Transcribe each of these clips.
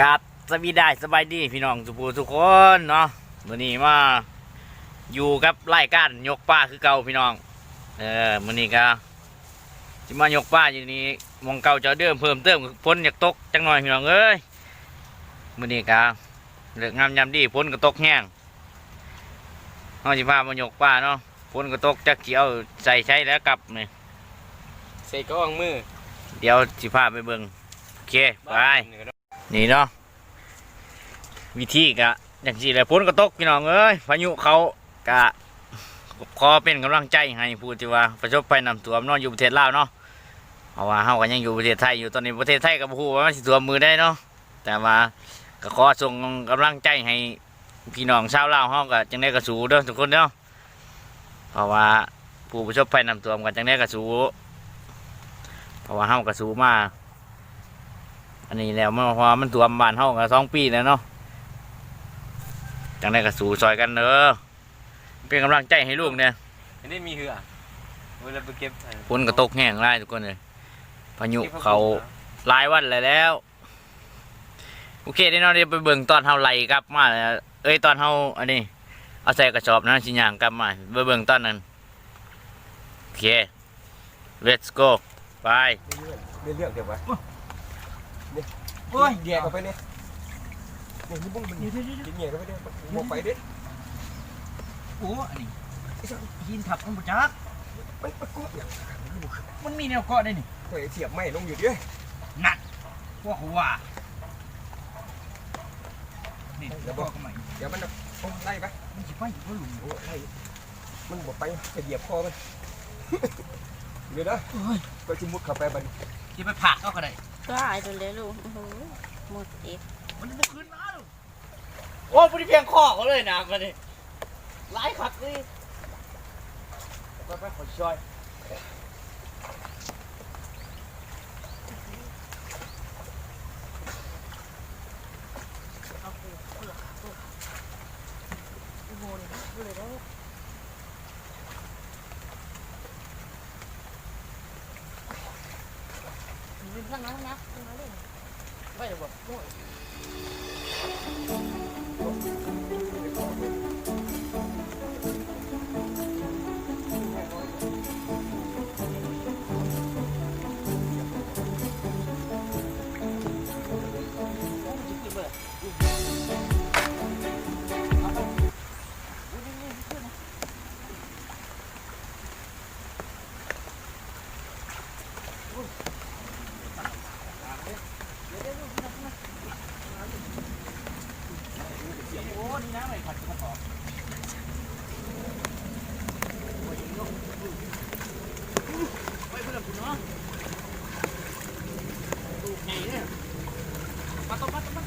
กราบสวีได้สบายดีพี่น้องทุกผู้ทุกคนเนาะมื้อนี้มาอยู่กับรายการยกป้าคือเก่าพี่น้อง เออมื้อนี้ก็สิมายกป้าอยู่นี่หมองเก่าเจ้าเดิมเพิ่มเติมฝนอยากตกจังหน่อยพี่น้องเอ้ยมื้อนี้ก็เลิกงามยามดีฝนก็ตกแห้งเฮาสิพามายกป้าเนาะฝนก็ตกจักสิเอาใส่ใช้แล้วกลับนี่ใส่กระวางมือ เดี๋ยวสิพาไปเบิ่งโอเคไป นี่เนาะวิธีกะอย่างที่แหละฝนก็ตกพี่น้องเอ้ยพายุเขากะขอเป็นกำลังใจให้ผู้ที่ว่าประสบภัยน้ำท่วมเนาะอยู่ประเทศลาวเนาะเพราะว่าเฮาก็ยังอยู่ประเทศไทยอยู่ตอนนี้ประเทศไทยก็บ่ฮู้ว่ามันสิท่วมมือได้เนาะแต่ว่าก็ขอส่งกำลังใจให้พี่น้องชาวลาวเฮาก็จังได๋ก็สู้เด้อทุกคนเนาะเพราะว่าผู้ประสบภัยน้ำท่วมก็จังได๋ก็สู้เพราะว่าเฮาก็สู้มา อันนี้แล้วมันพอมันตัวมบ้านเฮาก็สองปีแล้วเนาะจังได้ก็สู้ซอยกันเด้อเป็นกำลังใจให้ลูกเนี่ยอันนี้มีเหือเวลาไปเก็บฝนก็ตกแห้งไล่ทุกคนเลยพายุเขาหลายวันแล้วแล้ว โอเคได้เนาะเดี๋ยวไปเบิ่งตอนเฮาไล่กลับมาแล้วเอ้ยตอนเฮาอันนี้เอาใส่กระสอบนะสิย่างกลับมาไปเบิ่งตอนนั้นโอเค let's go ไปเรื่องเรื่องเดี๋ยววะ โอ้ยแย่เข้าไปเนี่ยเนี่ยนี่บุ้งมันกินแย่เข้าไปเนี่ยมองไปเด้โอ้อันนี้หินทับมันบ่จักมันประกอบอย่างมันมีแนวเกาะได้นี่เฮ้ยเสียบไม้ลงอยู่เด้นั่นพวกเขาว่านี่แล้วบอกกันใหม่เดี๋ยวมันจะโอ้ไล่ไปมันสิไปอยู่บ่หลุมโอ้ไล่มันบอกไปจะเหยียบคอมันเดี๋ยวนะเอ้ยก็ชิมุดเข้าไปบัด สิไปผักเอาก็ได้ก็หายจนเลยลูกโอ้โหหมดอีกมันบ่ขึ้นมาลูกโอ้บ่ได้เพียงคอเขาเลยนะก็นี่หลายคักเลยไปไปขอช่วย ไปเดี๋ยวบอกโอ้ย นี้นะไม่ขัดกระสอบไว้เพื่อนคุณเนาะลูกใหญ่เนี่ยมาต้มมาต้มมา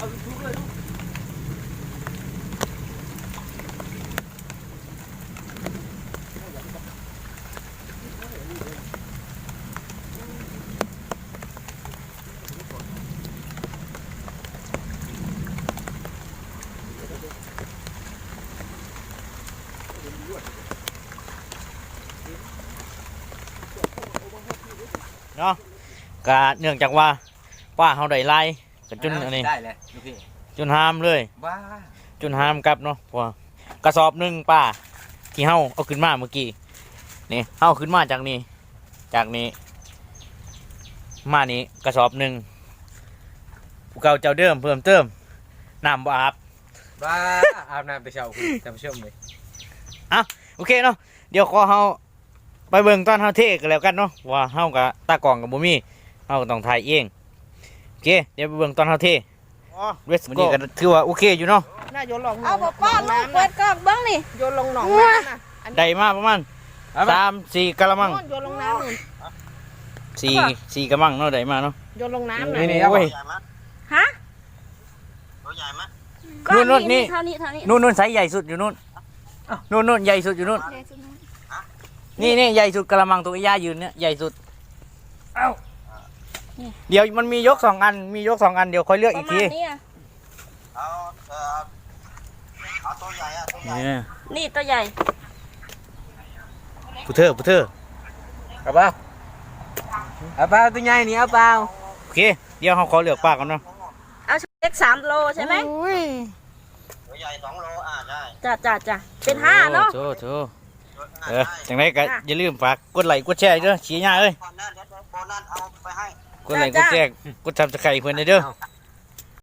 เอาทุกเลยลูก เนาะก็เนื่องจากว่าป้าเฮาได้ไล่ก็จนอันนี้ได้แหละลูกพี่จนห้ามเลยว้าจนห้ามกลับเนาะเพราะว่ากระสอบหนึ่งป้าที่เฮาเอาขึ้นมาเมื่อกี้นี่เฮาขึ้นมาจากนี้ จากนี้ มานี้กระสอบหนึ่งผู้เก่าเจ้าเดิมเพิ่มเติมน้ำบ่อาบว้าอาบน้ำไปเช้าคุณท่านผู้ชมเลยโอเคเนาะเดี๋ยวขอเฮา ไปเบิ่งตอนเฮาเทกันแล้วกันเนาะว่าเฮากับตากล้องกับบ่มีเฮาก็ต้องถ่ายเองโอเคเดี๋ยวไปเบิ่งตอนเฮาเทเวสก็ถือว่าโอเคอยู่เนาะน่าโยนลงหนเอาองบอกป้าลูกเปิดกล้องเบ้างนี่โยนลงหนองน้ำนะอันได้มาประมาณสามสี่กะละมังโน่นโยนลงน้ำนู่นสี่สี่กะมังเนาะได้มาเนาะโยนลงน้ำนี่นะนี่โอ้ยฮะนู่นนู่นนี่เท่านี้เท่านี้นู่นนู่นไซส์ใหญ่สุดอยู่นู่นนู่นนู่นใหญ่สุดอยู่นู่นใหญ่สุด นะนี่นี่ใหญ่สุดกระมังตัวย่ายืนเนี่ยใหญ่สุดเดี๋ยวมันมียกสองอัน มียกสองอันเดี๋ยวค่อยเลือกปอีระกมาทีณนี้อะเอาเออเอาตัวใหญ่อะตัวใหญ่นี่นี่ตัวใหญ่ ผู้เธอผู้เธอเอาเปล่าเอาเปล่าตัวใหญ่นี่เอาเปล่าโอเค เดี๋ยวเขาขอเลือกปากก่อนเนาะเอาเล็กสามโลใช่ไหมตัวใหญ่สองโลอ่าใช่จ้ะจ้ะจ้ะเป็นห้าเนาะโถโถตัว เออจังไรก็จ้ะอย่าลืมฝากกดไลค์กดแชร์เด้อชี้หน้าเอ้ย ก่อนหน้าเดี๋ยวโบนัสเอาไปให้ กดไลค์กดแชร์กดซับสไครต์เพิ่นเด้อเอา